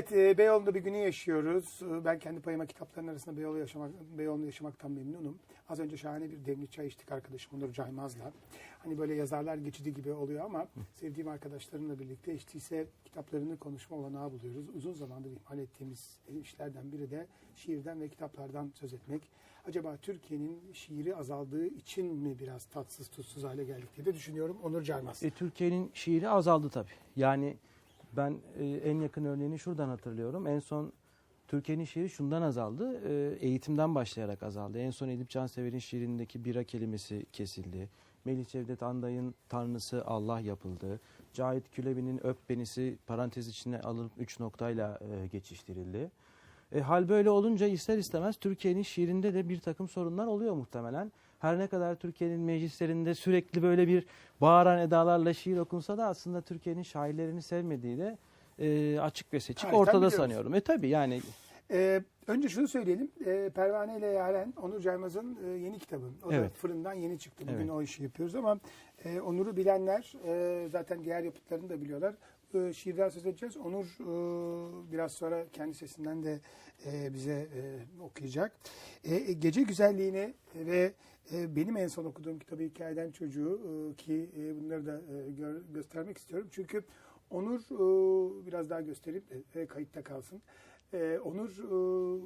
Evet, e, Beyoğlu'nda bir günü yaşıyoruz. E, Ben kendi payıma kitapların arasında Beyoğlu yaşamak, Beyoğlu'nda yaşamaktan memnunum. Az önce şahane bir demli çay içtik arkadaşım Onur Caymaz'la. Hani böyle yazarlar geçidi gibi oluyor ama sevdiğim arkadaşlarımla birlikte içtiyse kitaplarını konuşma olanağı buluyoruz. Uzun zamandır ihmal ettiğimiz işlerden biri de şiirden ve kitaplardan söz etmek. Acaba Türkiye'nin şiiri azaldığı için mi biraz tatsız tuzsuz hale geldik diye de düşünüyorum Onur Caymaz. E, Türkiye'nin şiiri azaldı tabii. Yani ben e, en yakın örneğini şuradan hatırlıyorum. En son Türkiye'nin şiiri şundan azaldı. e, eğitimden başlayarak azaldı. En son Edip Cansever'in şiirindeki bira kelimesi kesildi. Melih Cevdet Anday'ın Tanrısı Allah yapıldı. Cahit Külebi'nin Öp Benisi parantez içine alınıp üç noktayla e, geçiştirildi. E, hal böyle olunca ister istemez Türkiye'nin şiirinde de bir takım sorunlar oluyor muhtemelen. Her ne kadar Türkiye'nin meclislerinde sürekli böyle bir bağıran edalarla şiir okunsa da aslında Türkiye'nin şairlerini sevmediği de e, açık ve seçik Tarihten ortada sanıyorum. E tabi yani Ee, önce şunu söyleyelim. Ee, Pervane ile Yaren Onur Caymaz'ın e, yeni kitabı. O da Evet. fırından yeni çıktı. Bugün Evet. o işi yapıyoruz ama e, Onur'u bilenler e, zaten diğer yapıtlarını da biliyorlar. E, şiirden söz edeceğiz. Onur e, biraz sonra kendi sesinden de e, bize e, okuyacak. E, gece güzelliğini ve e, benim en son okuduğum kitabı Hikayeden Çocuğu e, ki e, bunları da e, gör- göstermek istiyorum. Çünkü Onur e, biraz daha göstereyim de e, kayıtta kalsın. Onur e,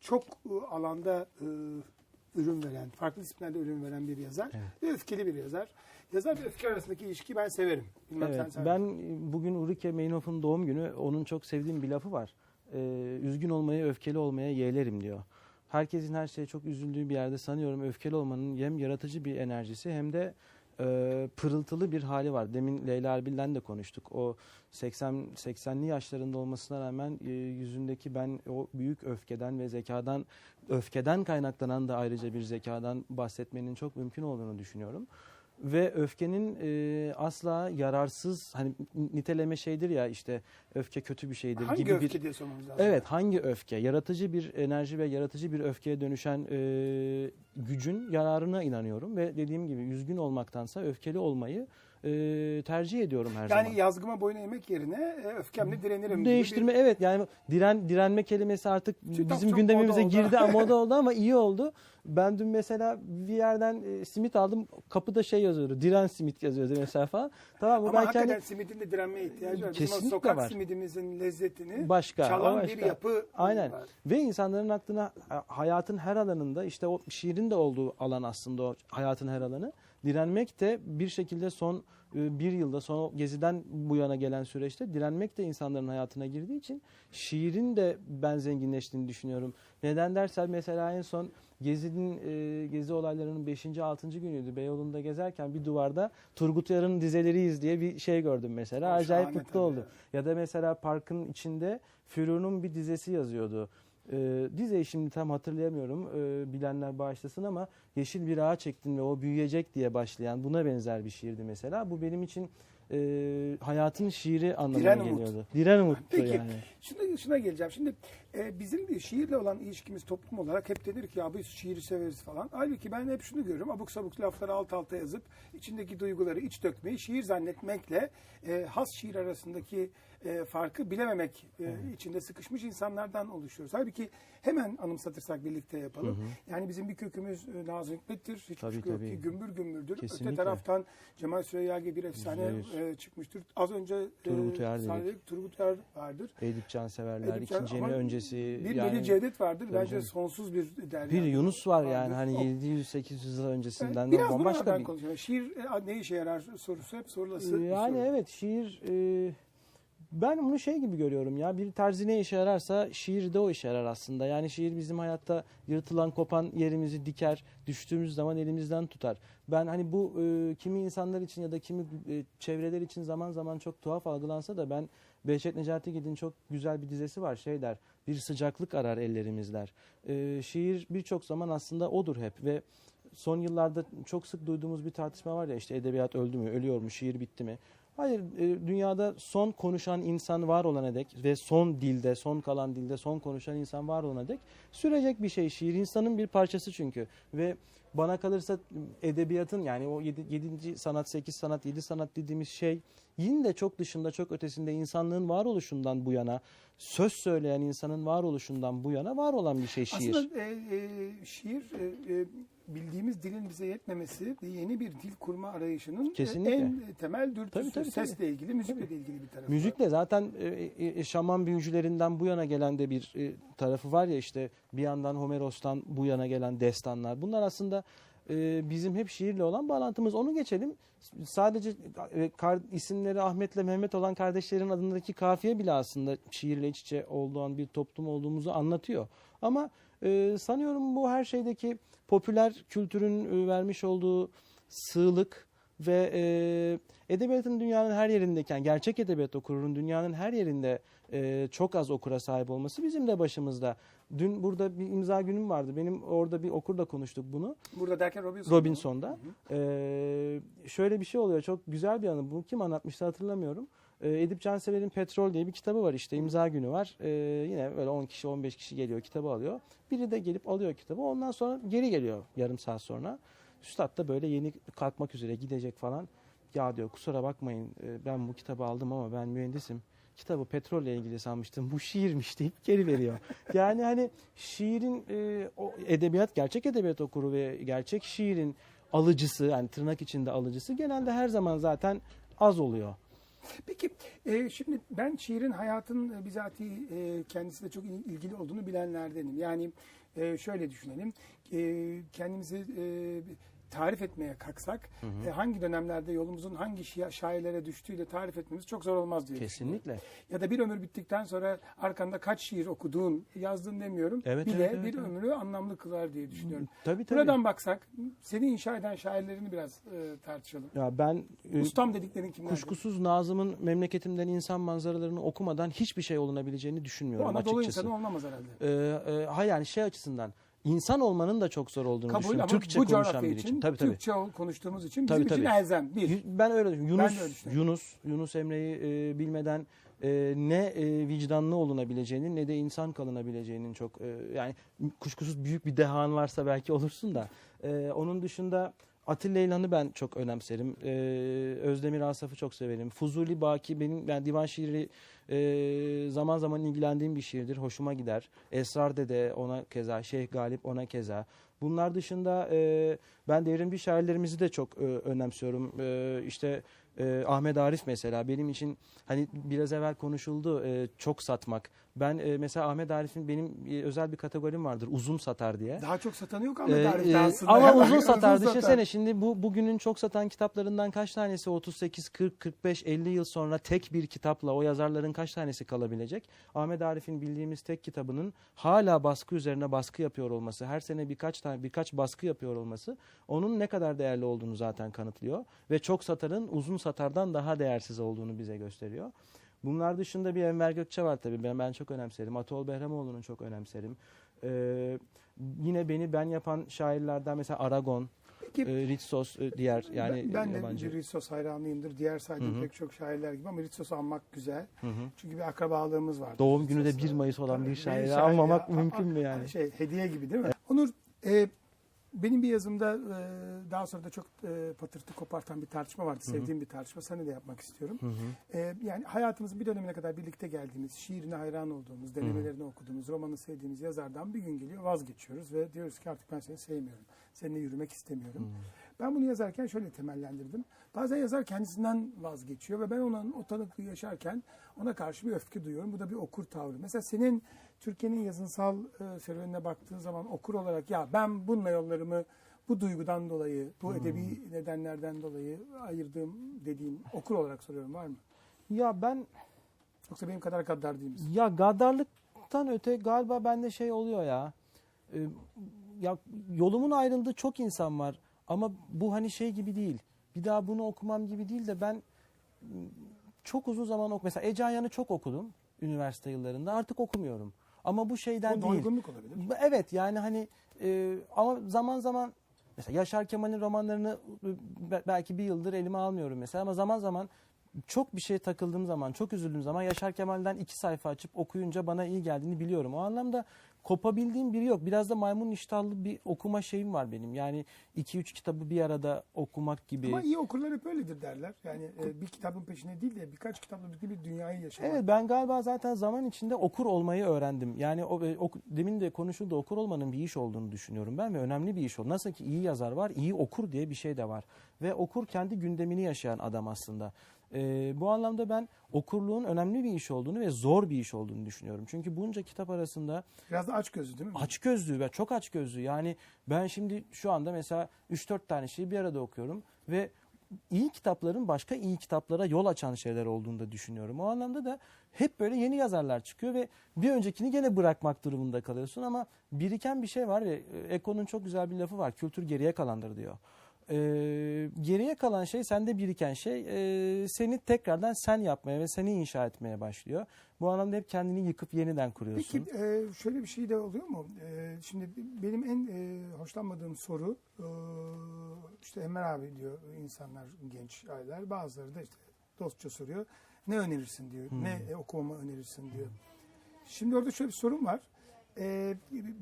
çok e, alanda e, ürün veren, farklı disiplinlerde ürün veren bir yazar Evet. ve öfkeli bir yazar. Yazar ve öfke arasındaki ilişkiyi ben severim. Bilmem sen evet, sever ben misin? bugün Ulrike Meinhof'un doğum günü onun çok sevdiğim bir lafı var. E, üzgün olmayı öfkeli olmaya yeğlerim diyor. Herkesin her şeye çok üzüldüğü bir yerde sanıyorum öfkeli olmanın hem yaratıcı bir enerjisi hem de e, pırıltılı bir hali var. Demin Leyla Erbil'den de konuştuk. O 80 80'li yaşlarında olmasına rağmen e, yüzündeki ben o büyük öfkeden ve zekadan öfkeden kaynaklanan da ayrıca bir zekadan bahsetmenin çok mümkün olduğunu düşünüyorum. Ve öfkenin e, asla yararsız hani niteleme şeydir ya işte öfke kötü bir şeydir Hangi gibi öfke bir diye sormamız lazım. Evet hangi öfke? Yaratıcı bir enerji ve yaratıcı bir öfkeye dönüşen e, gücün yararına inanıyorum ve dediğim gibi üzgün olmaktansa öfkeli olmayı e, tercih ediyorum her Yani zaman. yazgıma boyun eğmek yerine e, öfkemle direnirim. Değiştirme evet yani diren direnme kelimesi artık Çok- bizim çok gündemimize moda oldu. girdi ama moda oldu ama iyi oldu. Ben dün mesela bir yerden e, simit aldım kapıda şey yazıyordu diren simit yazıyordu mesela falan. Tamam Bir, bu ama ben hakikaten kendi simidin de direnmeye ihtiyacı var. Bizim Kesinlikle sokak var. simidimizin lezzetini başka çalan o bir başka. yapı Aynen. var. Ve insanların aklına ha- hayatın her alanında işte o şiirin de olduğu alan aslında o hayatın her alanı. Direnmek de bir şekilde son e, bir yılda son geziden bu yana gelen süreçte direnmek de insanların hayatına girdiği için şiirin de ben zenginleştiğini düşünüyorum. Neden dersen mesela en son Gezi'nin e, Gezi olaylarının 5. 6. günüydü. Beyoğlu'nda gezerken bir duvarda Turgut Yarın'ın dizeleriyiz diye bir şey gördüm mesela. Acayip mutlu oldum. Ya da mesela parkın içinde Führer'un bir dizesi yazıyordu. Ee, dizeyi şimdi tam hatırlayamıyorum. Ee, bilenler bağışlasın ama yeşil bir ağaç ektin ve o büyüyecek diye başlayan buna benzer bir şiirdi mesela. Bu benim için e, hayatın şiiri anlamına Diren umut. geliyordu. Diren umuttu Peki. yani. Şuna, şuna geleceğim. Şimdi e, bizim de şiirle olan ilişkimiz toplum olarak hep denir ki ya biz şiiri severiz falan. Halbuki ben hep şunu görüyorum. Abuk sabuk lafları alt alta yazıp içindeki duyguları iç dökmeyi şiir zannetmekle e, has şiir arasındaki e, farkı bilememek e, içinde sıkışmış insanlardan oluşuyoruz. Halbuki hemen anımsatırsak birlikte yapalım. Yani bizim bir kökümüz e, Nazım Hikmet'tir. Hiç Tabii, kuşku tabii. ki gümbür gümbürdür. Öte Kesinlikle. taraftan Cemal Süreyya gibi bir efsane e, çıkmıştır. Az önce e, Turgut dedik. saydık, Turgut Uyar vardır. Edip Canseverler, Edip Can- ikinci yeni öncesi. Bir yani Melih Cevdet vardır. Tabii Bence canım. sonsuz bir derya. bir Yunus var yani vardır. hani O- 700-800 yıl öncesinden Evet, de Biraz bambaşka bunlardan bir konuşalım. Şiir e, ne işe yarar sorusu hep sorulası. Yani soru. evet şiir e, ben bunu şey gibi görüyorum ya bir terzi ne işe yararsa şiir de o işe yarar aslında. Yani şiir bizim hayatta yırtılan kopan yerimizi diker düştüğümüz zaman elimizden tutar. Ben hani bu e, kimi insanlar için ya da kimi e, çevreler için zaman zaman çok tuhaf algılansa da ben Behçet Necati Gid'in çok güzel bir dizesi var şey der bir sıcaklık arar ellerimizler. E, şiir birçok zaman aslında odur hep ve son yıllarda çok sık duyduğumuz bir tartışma var ya işte edebiyat öldü mü, ölüyor mu, şiir bitti mi? Hayır, e, dünyada son konuşan insan var olana dek ve son dilde, son kalan dilde son konuşan insan var olana dek sürecek bir şey. Şiir insanın bir parçası çünkü ve bana kalırsa edebiyatın yani o 7. sanat, 8 sanat, 7 sanat dediğimiz şey yine de çok dışında, çok ötesinde insanlığın varoluşundan bu yana, söz söyleyen insanın varoluşundan bu yana var olan bir şey şiir. Aslında e, e, şiir e, e, bildiğimiz dilin bize yetmemesi yeni bir dil kurma arayışının e, Kesinlikle. en temel dürtüsü. Tabii, tabii, tabii. Sesle ilgili, müzikle de ilgili bir tarafı. Müzikle zaten e, e, şaman büyücülerinden bu yana gelen de bir e, tarafı var ya işte bir yandan Homeros'tan bu yana gelen destanlar. Bunlar aslında e, bizim hep şiirle olan bağlantımız. Onu geçelim. Sadece e, isimleri Ahmet'le Mehmet olan kardeşlerin adındaki kafiye bile aslında şiirle iç içe olduğun bir toplum olduğumuzu anlatıyor. Ama e, sanıyorum bu her şeydeki popüler kültürün e, vermiş olduğu sığlık ve e, edebiyatın dünyanın her yerindeyken, gerçek edebiyat okurunun dünyanın her yerinde e, çok az okura sahip olması bizim de başımızda. Dün burada bir imza günüm vardı. Benim orada bir okurla konuştuk bunu. Burada derken Robinson. Robinson'da. Ee, şöyle bir şey oluyor. Çok güzel bir anı. Bunu kim anlatmıştı hatırlamıyorum. Ee, Edip Cansever'in Petrol diye bir kitabı var işte. imza günü var. Ee, yine böyle 10 kişi 15 kişi geliyor kitabı alıyor. Biri de gelip alıyor kitabı. Ondan sonra geri geliyor yarım saat sonra. Üstad da böyle yeni kalkmak üzere gidecek falan. Ya diyor kusura bakmayın e, ben bu kitabı aldım ama ben mühendisim. Kitabı petrolle ilgili sanmıştım. Bu şiirmiş deyip geri veriyor. yani hani şiirin e, o edebiyat, gerçek edebiyat okuru ve gerçek şiirin alıcısı yani tırnak içinde alıcısı genelde her zaman zaten az oluyor. Peki e, şimdi ben şiirin hayatın e, bizatihi e, kendisiyle çok il- ilgili olduğunu bilenlerdenim. Yani e, şöyle düşünelim. E, kendimizi e, tarif etmeye kalksak e, hangi dönemlerde yolumuzun hangi şia- şairlere düştüğüyle tarif etmemiz çok zor olmaz diye. Kesinlikle. Ya da bir ömür bittikten sonra arkanda kaç şiir okuduğun, yazdığın demiyorum Evet, bile evet, evet, bir evet. ömrü anlamlı kılar diye düşünüyorum. Tabii tabii. Buradan baksak seni inşa eden şairlerini biraz e, tartışalım. Ya ben e, Ustam dediklerin kimler? kuşkusuz Nazım'ın memleketimden insan manzaralarını okumadan hiçbir şey olunabileceğini Bu düşünmüyorum Anadolu açıkçası. insanı olmamaz herhalde. Ee, e, ha yani şey açısından insan olmanın da çok zor olduğunu Kabul düşünüyorum. Türkçe bu konuşan biri için. için, Tabii tabii. Türkçe konuştuğumuz için Tabii, bizim için tabii. elzem. Bir. Ben öyle Yunus de öyle düşünüyorum. Yunus Yunus Emre'yi e, bilmeden e, ne e, vicdanlı olunabileceğinin ne de insan kalınabileceğinin çok e, yani kuşkusuz büyük bir dehan varsa belki olursun da e, onun dışında Atilla İlhan'ı ben çok önemserim. E, Özdemir Asaf'ı çok severim. Fuzuli Baki benim yani divan şiiri e, zaman zaman ilgilendiğim bir şiirdir. Hoşuma gider. Esrar Dede ona keza, Şeyh Galip ona keza. Bunlar dışında e, ben devrimci şairlerimizi de çok e, önemsiyorum. E, işte e, Ahmet Arif mesela benim için hani biraz evvel konuşuldu e, çok satmak. Ben e, mesela Ahmet Arif'in benim e, özel bir kategorim vardır uzun satar diye. Daha çok satan yok tarihte e, aslında. ama uzun satar. satar. Düşünsene şimdi bu bugünün çok satan kitaplarından kaç tanesi 38, 40, 45, 50 yıl sonra tek bir kitapla o yazarların kaç tanesi kalabilecek? Ahmet Arif'in bildiğimiz tek kitabının hala baskı üzerine baskı yapıyor olması, her sene birkaç tane birkaç baskı yapıyor olması onun ne kadar değerli olduğunu zaten kanıtlıyor ve çok satarın uzun satardan daha değersiz olduğunu bize gösteriyor. Bunlar dışında bir Enver Gökçe var tabii. Ben, ben çok önemserim. Atol Behramoğlu'nu çok önemserim. Ee, yine beni ben yapan şairlerden mesela Aragon, Peki, e, Ritsos e, diğer yani ben, ben de yabancı. Ritsos hayranıyımdır. Diğer saydığım pek çok şairler gibi ama Ritsos'u anmak güzel. Hı hı. Çünkü bir akrabalığımız var. Doğum günü de Ritsos'la. 1 Mayıs olan bir şairi şair almamak ya, mümkün mü yani? Şey hediye gibi değil mi? Onur e, benim bir yazımda e, daha sonra da çok e, patırtı kopartan bir tartışma vardı. Hı hı. Sevdiğim bir tartışma. Sana da yapmak istiyorum. Hı hı. E, yani hayatımızın bir dönemine kadar birlikte geldiğimiz, şiirine hayran olduğumuz, denemelerini okuduğumuz, romanı sevdiğimiz yazardan bir gün geliyor vazgeçiyoruz ve diyoruz ki artık ben seni sevmiyorum. Seninle yürümek istemiyorum. Ben bunu yazarken şöyle temellendirdim. Bazen yazar kendisinden vazgeçiyor ve ben onun o tanıklığı yaşarken ona karşı bir öfke duyuyorum. Bu da bir okur tavrı. Mesela senin Türkiye'nin yazınsal e, serüvenine baktığın zaman okur olarak ya ben bununla yollarımı bu duygudan dolayı, bu edebi nedenlerden dolayı ayırdığım dediğin okur olarak soruyorum var mı? Ya ben Yoksa benim kadar gaddar değil misin? ya gaddarlıktan öte galiba bende şey oluyor ya. E, ya yolumun ayrıldığı çok insan var ama bu hani şey gibi değil. Bir daha bunu okumam gibi değil de ben çok uzun zaman ok mesela Ece Ayan'ı çok okudum üniversite yıllarında. Artık okumuyorum. Ama bu şeyden O değil. doygunluk olabilir. Evet yani hani e, ama zaman zaman mesela Yaşar Kemal'in romanlarını e, be- belki bir yıldır elime almıyorum mesela ama zaman zaman çok bir şey takıldığım zaman, çok üzüldüğüm zaman Yaşar Kemal'den iki sayfa açıp okuyunca bana iyi geldiğini biliyorum. O anlamda kopabildiğim biri yok. Biraz da maymun iştahlı bir okuma şeyim var benim. Yani iki üç kitabı bir arada okumak gibi. Ama iyi okurlar hep öyledir derler. Yani e, bir kitabın peşine değil de birkaç kitapla birlikte bir dünyayı yaşamak. Evet ben galiba zaten zaman içinde okur olmayı öğrendim. Yani o, e, ok- demin de konuşuldu okur olmanın bir iş olduğunu düşünüyorum ben ve önemli bir iş o. Nasıl ki iyi yazar var, iyi okur diye bir şey de var. Ve okur kendi gündemini yaşayan adam aslında. Ee, bu anlamda ben okurluğun önemli bir iş olduğunu ve zor bir iş olduğunu düşünüyorum. Çünkü bunca kitap arasında Biraz da aç gözlü değil mi? aç gözlü ve çok aç gözlü. Yani ben şimdi şu anda mesela 3-4 tane şeyi bir arada okuyorum ve iyi kitapların başka iyi kitaplara yol açan şeyler olduğunu da düşünüyorum. O anlamda da hep böyle yeni yazarlar çıkıyor ve bir öncekini gene bırakmak durumunda kalıyorsun ama biriken bir şey var ve e, Eko'nun çok güzel bir lafı var. Kültür geriye kalandır diyor. Ee, geriye kalan şey sende biriken şey e, seni tekrardan sen yapmaya ve seni inşa etmeye başlıyor. Bu anlamda hep kendini yıkıp yeniden kuruyorsun. Peki e, şöyle bir şey de oluyor mu? E, şimdi benim en e, hoşlanmadığım soru e, işte Emre abi diyor insanlar genç aileler bazıları da işte dostça soruyor. Ne önerirsin diyor. Hmm. Ne e, okumamı önerirsin diyor. Şimdi orada şöyle bir sorun var. E,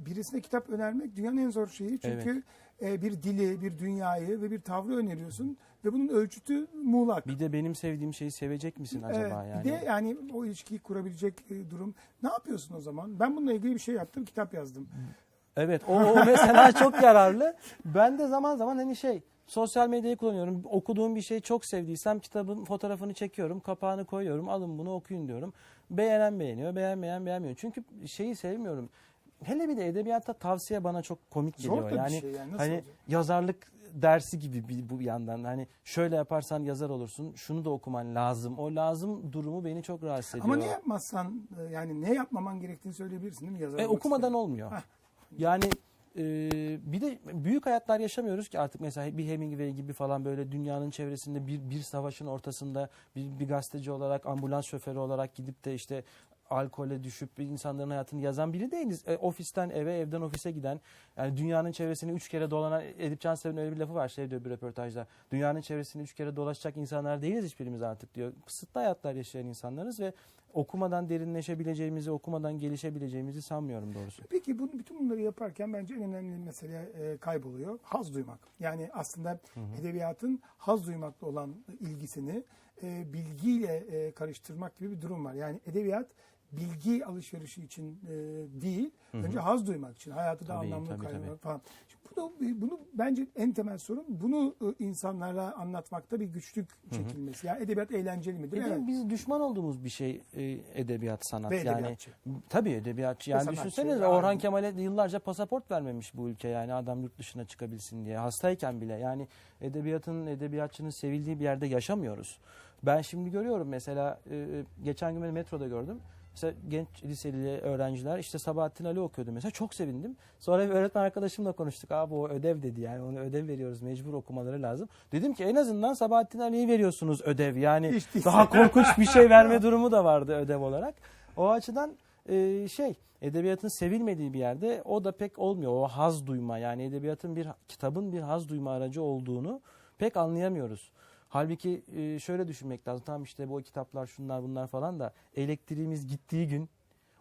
birisine kitap önermek dünyanın en zor şeyi. Çünkü e, bir dili, bir dünyayı ve bir tavrı öneriyorsun ve bunun ölçütü muğlak. Bir de benim sevdiğim şeyi sevecek misin acaba Evet, yani? Bir de yani o ilişkiyi kurabilecek e, durum. Ne yapıyorsun o zaman? Ben bununla ilgili bir şey yaptım, kitap yazdım. Evet o, o mesela çok yararlı. Ben de zaman zaman hani şey sosyal medyayı kullanıyorum. Okuduğum bir şeyi çok sevdiysem kitabın fotoğrafını çekiyorum, kapağını koyuyorum. Alın bunu okuyun diyorum. Beğenen beğeniyor, beğenmeyen beğenmiyor. Çünkü şeyi sevmiyorum. Hele bir de edebiyatta tavsiye bana çok komik Zor geliyor. da bir yani şey yani. Nasıl hani olacak? yazarlık dersi gibi bir, bu yandan hani şöyle yaparsan yazar olursun. Şunu da okuman lazım. O lazım durumu beni çok rahatsız ediyor. Ama ne yapmazsan e, yani ne yapmaman gerektiğini söyleyebilirsin değil mi yazar E, okumadan isteyen? olmuyor. Heh. Yani e, bir de büyük hayatlar yaşamıyoruz ki artık mesela bir Hemingway gibi falan böyle dünyanın çevresinde bir bir savaşın ortasında bir, bir gazeteci olarak ambulans şoförü olarak gidip de işte alkole düşüp insanların hayatını yazan biri değiliz. E, ofisten eve, evden ofise giden, yani dünyanın çevresini üç kere dolanan, Edip Cansever'in öyle bir lafı var şey diyor bir röportajda. Dünyanın çevresini üç kere dolaşacak insanlar değiliz hiçbirimiz artık diyor. Kısıtlı hayatlar yaşayan insanlarız ve okumadan derinleşebileceğimizi, okumadan gelişebileceğimizi sanmıyorum doğrusu. Peki bu, bütün bunları yaparken bence en önemli mesele e, kayboluyor. Haz duymak. Yani aslında edebiyatın haz duymakla olan ilgisini e, bilgiyle e, karıştırmak gibi bir durum var. Yani edebiyat bilgi alışverişi için e, değil, önce haz duymak için, hayatı da Tabii, anlamlı tabii, kaynamak tabii. falan. Şimdi bunu, bunu bence en temel sorun bunu e, insanlara anlatmakta bir güçlük çekilmesi. Yani edebiyat eğlenceli midir? De Evet. biz düşman olduğumuz bir şey e, edebiyat sanat Ve yani. edebiyatçı. Tabii edebiyatçı. Yani sanatçı, düşünsenize yani. Orhan Kemal'e yıllarca pasaport vermemiş bu ülke yani adam yurt dışına çıkabilsin diye. Hastayken bile yani edebiyatın, edebiyatçının sevildiği bir yerde yaşamıyoruz. Ben şimdi görüyorum mesela e, geçen gün metroda gördüm. Mesela genç liseli öğrenciler işte Sabahattin Ali okuyordu mesela çok sevindim. Sonra bir öğretmen arkadaşımla konuştuk. Abi o ödev dedi yani onu ödev veriyoruz mecbur okumaları lazım. Dedim ki en azından Sabahattin Ali'yi veriyorsunuz ödev yani Hiç daha korkunç bir şey verme durumu da vardı ödev olarak. O açıdan e, şey edebiyatın sevilmediği bir yerde o da pek olmuyor. O haz duyma yani edebiyatın bir kitabın bir haz duyma aracı olduğunu pek anlayamıyoruz. Halbuki şöyle düşünmek lazım. Tamam işte bu kitaplar şunlar bunlar falan da elektriğimiz gittiği gün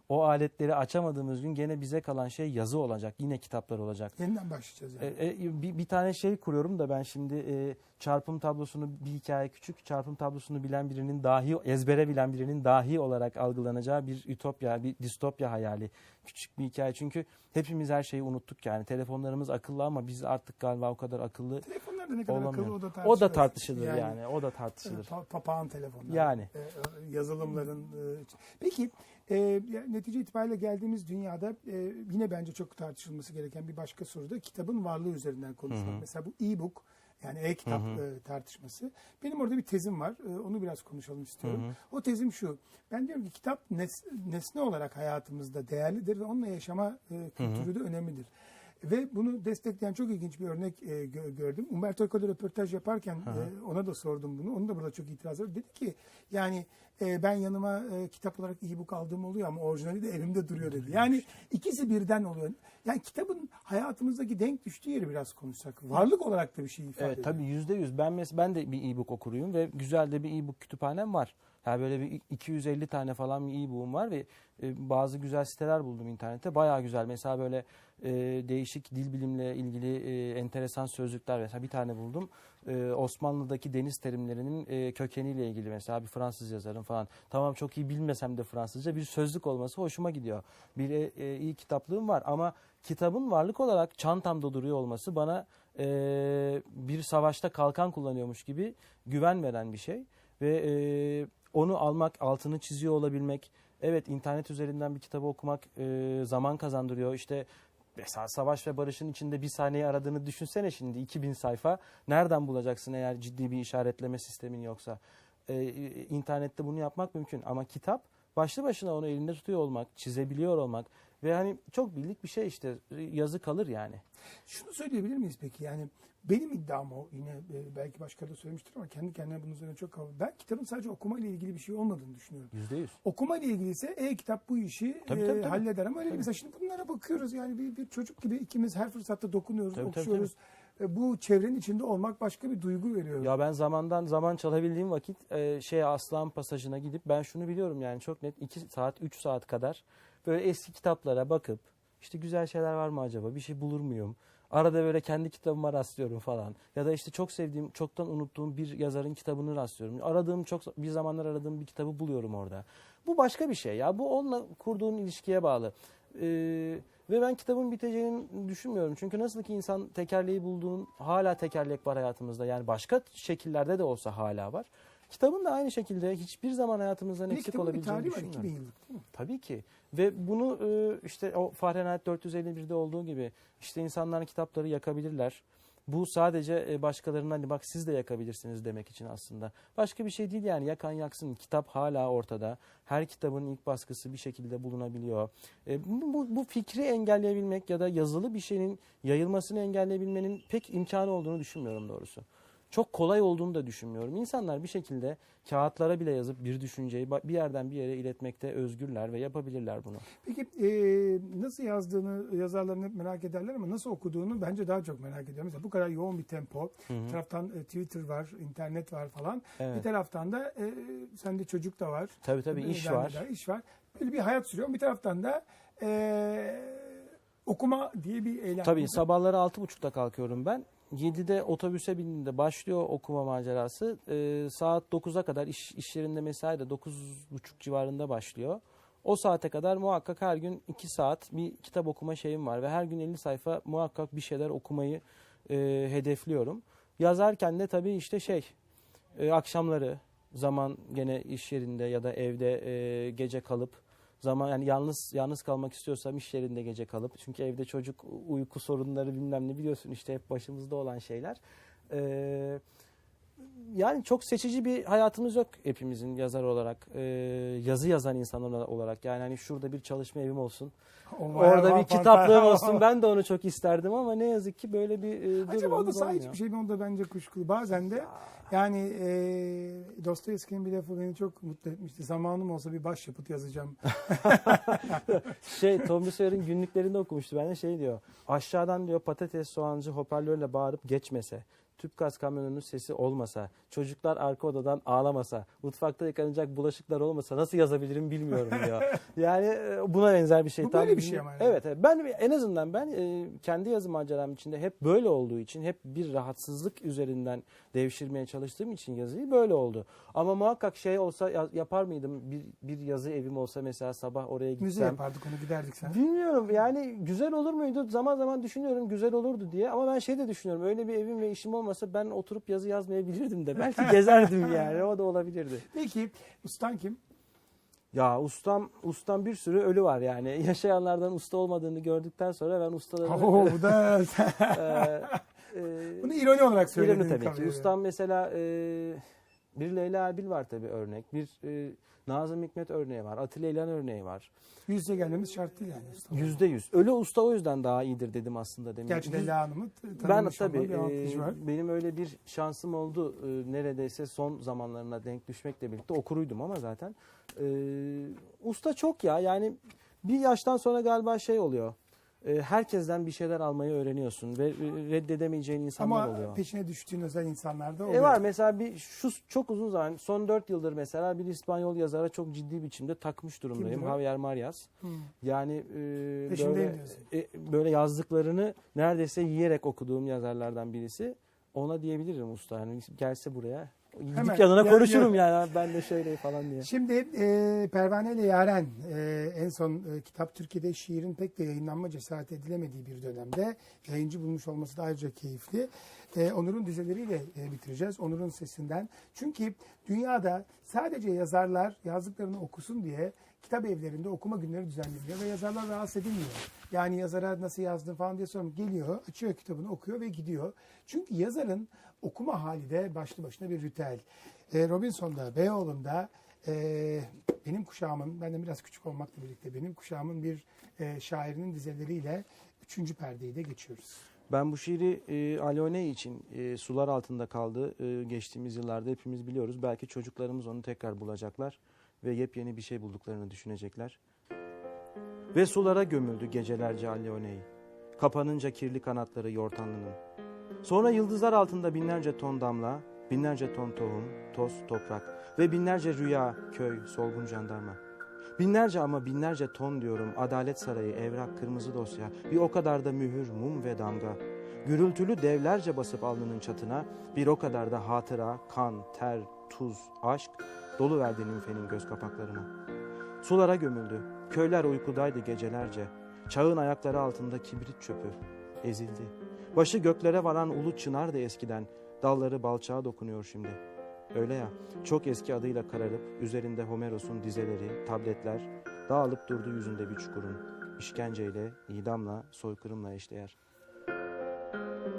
o aletleri açamadığımız gün gene bize kalan şey yazı olacak. Yine kitaplar olacak. Yeniden başlayacağız yani. E, e, bir, bir tane şey kuruyorum da ben şimdi e, çarpım tablosunu bir hikaye küçük çarpım tablosunu bilen birinin dahi ezbere bilen birinin dahi olarak algılanacağı bir ütopya bir distopya hayali küçük bir hikaye çünkü hepimiz her şeyi unuttuk yani telefonlarımız akıllı ama biz artık galiba o kadar akıllı Telefonlar da ne kadar olamıyor. akıllı o da tartışılır. o da tartışılır yani, o da tartışılır. Pa- papağan telefonlar. Yani. e, e, yazılımların. e, Peki e, netice itibariyle geldiğimiz dünyada e, yine bence çok tartışılması gereken bir başka soru da kitabın varlığı üzerinden konuşmak. Hı hı. Mesela bu e-book yani e-kitap e, tartışması. Benim orada bir tezim var. E, onu biraz konuşalım istiyorum. Hı hı. O tezim şu. Ben diyorum ki kitap nes- nesne olarak hayatımızda değerlidir ve onunla yaşama e, kültürü de önemlidir. Ve bunu destekleyen çok ilginç bir örnek e, gö- gördüm. Umberto Eco'da röportaj yaparken e, ona da sordum bunu. Onun da burada çok itiraz var. Dedi ki yani e, ben yanıma e, kitap olarak e-book aldığım oluyor ama orijinali de evimde duruyor dedi. Yani ikisi birden oluyor. Yani kitabın hayatımızdaki denk düştüğü yeri biraz konuşsak. Varlık olarak da bir şey ifade Evet ediyor. tabii yüzde yüz. Ben ben de bir e-book okuruyum ve güzel de bir e-book kütüphanem var. Yani böyle bir 250 tane falan bir e-book'um var ve e, bazı güzel siteler buldum internette. Bayağı güzel. Mesela böyle e, değişik dil bilimle ilgili e, enteresan sözlükler. Mesela bir tane buldum. Osmanlı'daki deniz terimlerinin kökeniyle ilgili mesela bir Fransız yazarın falan. Tamam çok iyi bilmesem de Fransızca bir sözlük olması hoşuma gidiyor. Bir iyi kitaplığım var ama kitabın varlık olarak çantamda duruyor olması bana bir savaşta kalkan kullanıyormuş gibi güven veren bir şey ve onu almak, altını çiziyor olabilmek, evet internet üzerinden bir kitabı okumak e, zaman kazandırıyor. İşte mesela Savaş ve Barış'ın içinde bir saniye aradığını düşünsene şimdi 2000 sayfa. Nereden bulacaksın eğer ciddi bir işaretleme sistemin yoksa? E, internette bunu yapmak mümkün ama kitap başlı başına onu elinde tutuyor olmak, çizebiliyor olmak ve hani çok bildik bir şey işte yazı kalır yani. Şunu söyleyebilir miyiz peki? Yani benim iddiam o yine e, belki başkaları da söylemiştir ama kendi kendine bunun üzerine çok kavruldu. Ben kitabın sadece okuma ile ilgili bir şey olmadığını düşünüyorum. Yüzde yüz. Okuma ile ilgili ise e-kitap bu işi Tabii, e, tabii, tabii. halleder ama öyle Tabii. mesela şimdi bunlara bakıyoruz yani bir, bir çocuk gibi ikimiz her fırsatta dokunuyoruz, Tabii, tabii, okşuyoruz. E, Bu çevrenin içinde olmak başka bir duygu veriyor. Ya ben zamandan zaman çalabildiğim vakit e, şey Aslan pasajına gidip ben şunu biliyorum yani çok net 2 saat 3 saat kadar böyle eski kitaplara bakıp işte güzel şeyler var mı acaba bir şey bulur muyum? Arada böyle kendi kitabıma rastlıyorum falan. Ya da işte çok sevdiğim, çoktan unuttuğum bir yazarın kitabını rastlıyorum. Aradığım çok bir zamanlar aradığım bir kitabı buluyorum orada. Bu başka bir şey ya. Bu onunla kurduğun ilişkiye bağlı. Ee, ve ben kitabın biteceğini düşünmüyorum. Çünkü nasıl ki insan tekerleği bulduğun hala tekerlek var hayatımızda. Yani başka şekillerde de olsa hala var. Kitabın da aynı şekilde hiçbir zaman hayatımızdan Bir eksik kitabın bir olabileceğini tarihi var düşünmüyorum. 2000 yıllık değil mi? Tabii ki. Ve bunu e, işte o Fahrenheit 451'de olduğu gibi işte insanlar kitapları yakabilirler. Bu sadece e, başkalarına hani bak siz de yakabilirsiniz demek için aslında. Başka bir şey değil yani yakan yaksın. Kitap hala ortada. Her kitabın ilk baskısı bir şekilde bulunabiliyor. E, bu, bu, bu fikri engelleyebilmek ya da yazılı bir şeyin yayılmasını engelleyebilmenin pek imkanı olduğunu düşünmüyorum doğrusu. Çok kolay olduğunu da düşünmüyorum. İnsanlar bir şekilde kağıtlara bile yazıp bir düşünceyi bir yerden bir yere iletmekte özgürler ve yapabilirler bunu. Peki e, nasıl yazdığını yazarların hep merak ederler ama nasıl okuduğunu bence daha çok merak ediyorum. Mesela bu kadar yoğun bir tempo. Bir taraftan e, Twitter var, internet var falan. Bir Evet. taraftan da e, sende çocuk da var. Tabii tabii Bir iş var. de iş var. Böyle bir hayat sürüyor. Bir taraftan da e, okuma diye bir eylem. Tabii sabahları altı buçukta kalkıyorum ben. 7'de otobüse bindiğimde başlıyor okuma macerası. Ee, saat 9'a kadar iş, iş yerinde mesai de 9.30 civarında başlıyor. O saate kadar muhakkak her gün 2 saat bir kitap okuma şeyim var ve her gün 50 sayfa muhakkak bir şeyler okumayı e, hedefliyorum. Yazarken de tabii işte şey e, akşamları zaman gene iş yerinde ya da evde e, gece kalıp zaman yani yalnız yalnız kalmak istiyorsam iş yerinde gece kalıp çünkü evde çocuk uyku sorunları bilmem ne biliyorsun işte hep başımızda olan şeyler. Ee, yani çok seçici bir hayatımız yok hepimizin yazar olarak Ee, yazı yazan insanlar olarak yani hani şurada bir çalışma evim olsun O bayağı orada var, bir kitaplığım olsun ben de onu çok isterdim ama ne yazık ki böyle bir e, Acaba o da sahip bir şey mi? Onda bence kuşkulu. Bazen de yani e, Dostoyevski'nin bir lafı beni çok mutlu etmişti. Zamanım olsa bir başyapıt yazacağım. Şey Tommy Sawyer'in günlüklerinde okumuştu. Ben de şey diyor. Aşağıdan diyor patates soğancı hoparlörle bağırıp geçmese. Tüp gaz kamyonunun sesi olmasa, çocuklar arka odadan ağlamasa, mutfakta yıkanacak bulaşıklar olmasa nasıl yazabilirim bilmiyorum diyor. yani e, buna benzer bir şey. Bu böyle bir şey ama yani. Evet, evet. ben en azından ben e, kendi yazı maceram içinde hep böyle olduğu için, hep bir rahatsızlık üzerinden devşirmeye çalıştığım için yazıyı böyle oldu. Ama muhakkak şey olsa ya- yapar mıydım? Bir, bir yazı evim olsa mesela sabah oraya gitsem. Müze yapardık onu giderdik sen. Bilmiyorum yani güzel olur muydu? Zaman zaman düşünüyorum güzel olurdu diye. Ama ben şey de düşünüyorum. Öyle bir evim ve işim olmasa ben oturup yazı yazmayabilirdim de. Belki gezerdim yani. O da olabilirdi. Peki ustan kim? Ya ustam ustam bir sürü ölü var yani. Yaşayanlardan usta olmadığını gördükten sonra ben ustaları Oo, bu da e, e, bunu ironi olarak söyledin. İroni tabii ki. Ustam mesela e, Bir Leyla Erbil var tabii örnek. Bir e, Nazım Hikmet örneği var. Atilla İlhan örneği var. Yüz yüze gelmemiz şart değil yani. Yüzde yüz. Ölü usta o yüzden daha iyidir dedim aslında demin. Gerçi Leyla Hanım'ı ben tabii e, benim öyle bir şansım oldu. E, neredeyse son zamanlarına denk düşmekle birlikte okuruydum ama zaten. E, usta çok ya yani bir yaştan sonra galiba şey oluyor. E, herkesten bir şeyler almayı öğreniyorsun ve e, reddedemeyeceğin insanlar Ama oluyor. peşine düştüğün özel insanlar da E oluyor. var mesela bir şu çok uzun zaman son 4 yıldır mesela bir İspanyol yazara çok ciddi biçimde takmış durumdayım. Kimdir? Javier Marias. Hı. Yani e, Peşindeyim böyle, diyorsun. e, böyle yazdıklarını neredeyse yiyerek okuduğum yazarlardan birisi. Ona diyebilirim usta. Yani gelse buraya Hemen, yanına ya- konuşurum yani "Abi ben de şöyle falan diye. Şimdi e, Pervane ile Yaren e, en son e, kitap Türkiye'de şiirin pek de yayınlanma cesaret edilemediği bir dönemde yayıncı bulmuş olması da ayrıca keyifli. E, Onur'un dizeleriyle e, bitireceğiz. Onur'un sesinden. Çünkü dünyada sadece yazarlar yazdıklarını okusun diye kitap evlerinde okuma günleri düzenleniyor ve yazarlar rahatsız edilmiyor. Yani yazara nasıl yazdın falan diye sorun geliyor, açıyor kitabını, okuyor ve gidiyor. Çünkü yazarın okuma hali de başlı başına bir ritüel. E, Robinson'da, Beyoğlu'nda e, benim kuşağımın, benden biraz küçük olmakla birlikte benim kuşağımın bir e, şairinin dizeleriyle üçüncü perdeyi de geçiyoruz. Ben bu şiiri e, Alone için e, sular altında kaldı. E, geçtiğimiz yıllarda hepimiz biliyoruz. Belki çocuklarımız onu tekrar bulacaklar ve yepyeni bir şey bulduklarını düşünecekler. Ve sulara gömüldü gecelerce Alione'yi. Kapanınca kirli kanatları yortanlının. Sonra yıldızlar altında binlerce ton damla, binlerce ton tohum, toz, toprak ve binlerce rüya, köy, solgun jandarma. Binlerce ama binlerce ton diyorum. Adalet sarayı, evrak, kırmızı dosya. Bir o kadar da mühür, mum ve damga. Gürültülü devlerce basıp alnının çatına. Bir o kadar da hatıra, kan, ter, tuz, aşk dolu verdi nümfenin göz kapaklarına. Sulara gömüldü. Köyler uykudaydı gecelerce. Çağın ayakları altında kibrit çöpü. Ezildi. Başı göklere varan ulu çınar da eskiden. Dalları balçağa dokunuyor şimdi. Öyle ya, çok eski adıyla kararıp üzerinde Homeros'un dizeleri, tabletler dağılıp durdu yüzünde bir çukurun. İşkenceyle, idamla, soykırımla eşdeğer.